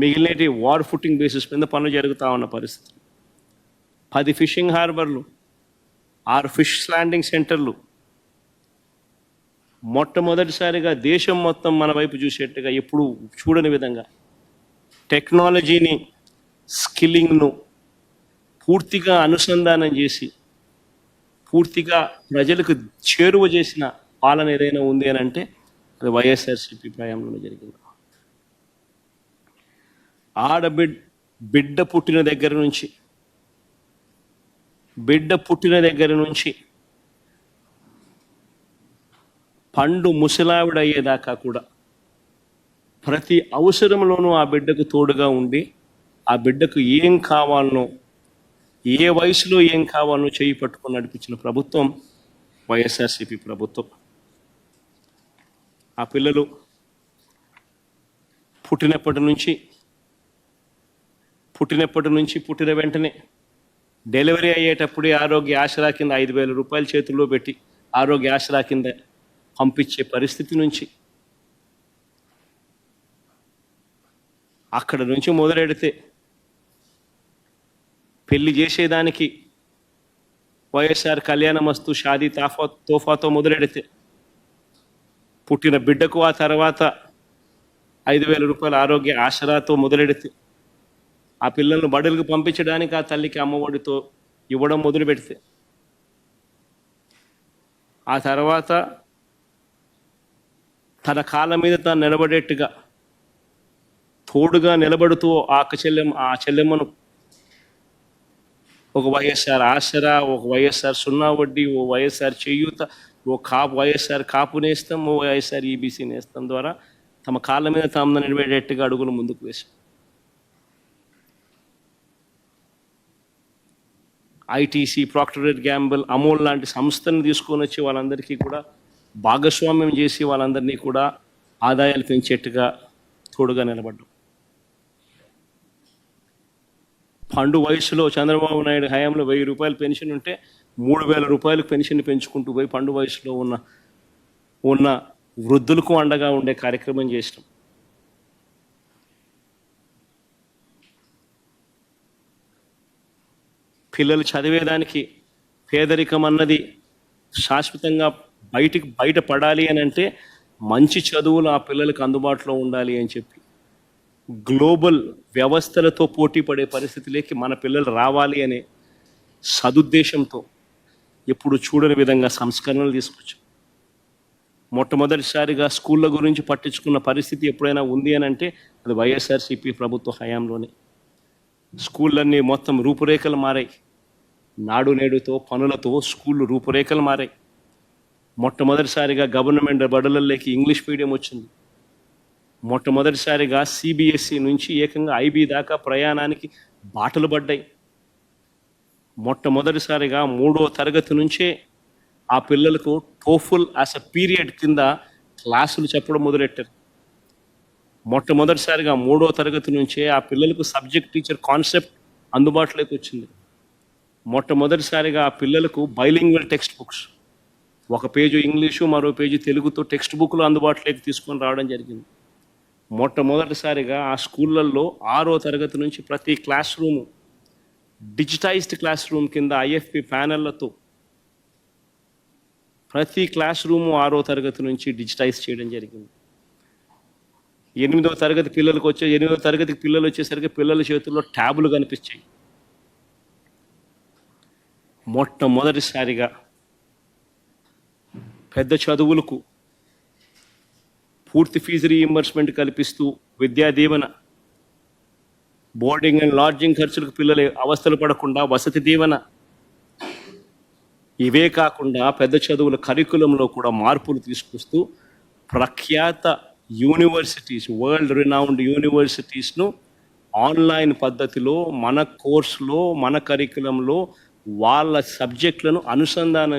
మిగిలినటి war footing basis మీద పనులు జరుగుతూ ఉన్న పరిస్థితి. పది ఫిషింగ్ హార్బర్లు ఆరు ఫిష్ ల్యాండింగ్ సెంటర్లు. మొట్టమొదటిసారిగా దేశం మొత్తం మన వైపు చూసేట్టుగా ఎప్పుడు చూడని విధంగా టెక్నాలజీని స్కిల్లింగ్ను పూర్తిగా అనుసంధానం చేసి పూర్తిగా ప్రజలకు చేరువ చేసిన పాలన ఏదైనా ఉంది అని అంటే అది వైఎస్ఆర్సీపీ ప్రయాణంలో జరిగింది. ఆడబిడ్ బిడ్డ పుట్టిన దగ్గర నుంచి బిడ్డ పుట్టిన దగ్గర నుంచి పండు ముసలావిడయ్యేదాకా కూడా ప్రతి అవసరంలోనూ ఆ బిడ్డకు తోడుగా ఉండి ఆ బిడ్డకు ఏం కావాలనో ఏ వయసులో ఏం కావాలనో చేయి పట్టుకొని నడిపించిన ప్రభుత్వం వైఎస్ఆర్సీపీ ప్రభుత్వం. ఆ పిల్లలు పుట్టినప్పటి నుంచి పుట్టినప్పటి నుంచి పుట్టిన వెంటనే డెలివరీ అయ్యేటప్పుడే ఆరోగ్య ఆసరా కింద ఐదు వేల రూపాయలు చేతుల్లో పెట్టి ఆరోగ్య ఆసరా కింద పంపించే పరిస్థితి నుంచి అక్కడ నుంచి మొదలెడితే పెళ్ళి చేసేదానికి వైఎస్ఆర్ కళ్యాణమస్తు షాదీ తాఫా తోఫాతో మొదలెడితే పుట్టిన బిడ్డకు ఆ తర్వాత ఐదు వేల రూపాయల ఆరోగ్య ఆసరాతో మొదలెడితే ఆ పిల్లలను బడులకు పంపించడానికి ఆ తల్లికి అమ్మఒడితో ఇవ్వడం మొదలు పెడితే ఆ తర్వాత తన కాళ్ళ మీద తాను నిలబడేట్టుగా తోడుగా నిలబడుతూ ఆ అక్క చెల్లెమ్మ ఆ చెల్లెమ్మను ఒక వైఎస్ఆర్ ఆసరా ఒక వైఎస్ఆర్ సున్నా వడ్డీ ఓ వైఎస్ఆర్ చేయూత ఓ కాపు వైఎస్ఆర్ కాపు నేస్తం ఓ వైఎస్ఆర్ ఈబీసీ నేస్తం ద్వారా తమ కాళ్ళ మీద తాము నిలబడేట్టుగా అడుగులు ముందుకు వేశాం ఐటీసీ ప్రాక్టరేట్ గ్యాంబుల్ అమోల్ లాంటి సంస్థలను తీసుకొని వచ్చి వాళ్ళందరికీ కూడా భాగస్వామ్యం చేసి వాళ్ళందరినీ కూడా ఆదాయాలు పెంచేట్టుగా తోడుగా నిలబడ్డాం. పండు వయసులో చంద్రబాబు నాయుడు హయాంలో వెయ్యి రూపాయలు పెన్షన్ ఉంటే మూడు వేల రూపాయలకు పెన్షన్ పెంచుకుంటూ పోయి పండు వయసులో ఉన్న ఉన్న వృద్ధులకు అండగా ఉండే కార్యక్రమం చేసినాం. పిల్లలు చదివేదానికి పేదరికం అన్నది శాశ్వతంగా బయటికి బయటపడాలి అని అంటే మంచి చదువులు ఆ పిల్లలకు అందుబాటులో ఉండాలి అని చెప్పి. గ్లోబల్ వ్యవస్థలతో పోటీ పడే పరిస్థితిలోకి మన పిల్లలు రావాలి అనే సదుద్దేశంతో ఎప్పుడు చూడని విధంగా సంస్కరణలు తీసుకొచ్చాం. మొట్టమొదటిసారిగా స్కూళ్ళ గురించి పట్టించుకున్న పరిస్థితి ఎప్పుడైనా ఉంది అని అంటే అది వైఎస్ఆర్సీపీ ప్రభుత్వ హయాంలోనే. స్కూళ్ళన్నీ మొత్తం రూపురేఖలు మారాయి. నాడు నేడుతో పనులతో స్కూళ్ళు రూపురేఖలు మారాయి. మొట్టమొదటిసారిగా గవర్నమెంట్ బడులలోకి ఇంగ్లీష్ మీడియం వచ్చింది. మొట్టమొదటిసారిగా సిబిఎస్ఈ నుంచి ఏకంగా ఐబీ దాకా ప్రయాణానికి బాటలు పడ్డాయి. మొట్టమొదటిసారిగా మూడో తరగతి నుంచే ఆ పిల్లలకు టోఫుల్ యాజ్ అ పీరియడ్ కింద క్లాసులు చెప్పడం మొదలెట్టారు. మొట్టమొదటిసారిగా మూడో తరగతి నుంచే ఆ పిల్లలకు సబ్జెక్ట్ టీచర్ కాన్సెప్ట్ అందుబాటులోకి వచ్చింది. మొట్టమొదటిసారిగా ఆ పిల్లలకు బైలింగ్వల్ టెక్స్ట్ బుక్స్ ఒక పేజు ఇంగ్లీషు మరో పేజీ తెలుగుతో టెక్స్ట్ బుక్లు అందుబాటులోకి తీసుకొని రావడం జరిగింది. మొట్టమొదటిసారిగా ఆ స్కూళ్ళల్లో ఆరో తరగతి నుంచి ప్రతి class room digitized class room కింద ఐఎఫ్పి ప్యానెళ్ళతో ప్రతి క్లాస్ రూము ఆరో తరగతి నుంచి డిజిటైజ్ చేయడం జరిగింది. ఎనిమిదవ తరగతి పిల్లలకు వచ్చే ఎనిమిదవ తరగతి పిల్లలు వచ్చేసరికి పిల్లల చేతుల్లో ట్యాబులు కనిపించాయి. మొట్టమొదటిసారిగా పెద్ద చదువులకు పూర్తి ఫీజు రీఇంబర్స్మెంట్ కల్పిస్తూ Vidya Deevena boarding and lodging ఖర్చులకు పిల్లలు అవస్థలు పడకుండా వసతి దీవెన. ఇవే కాకుండా పెద్ద చదువుల కరికులంలో కూడా మార్పులు తీసుకొస్తూ ప్రఖ్యాత యూనివర్సిటీస్ వరల్డ్ రినౌండ్ యూనివర్సిటీస్ను ఆన్లైన్ పద్ధతిలో మన కోర్సులో మన కరికులంలో వాళ్ళ సబ్జెక్టులను అనుసంధానం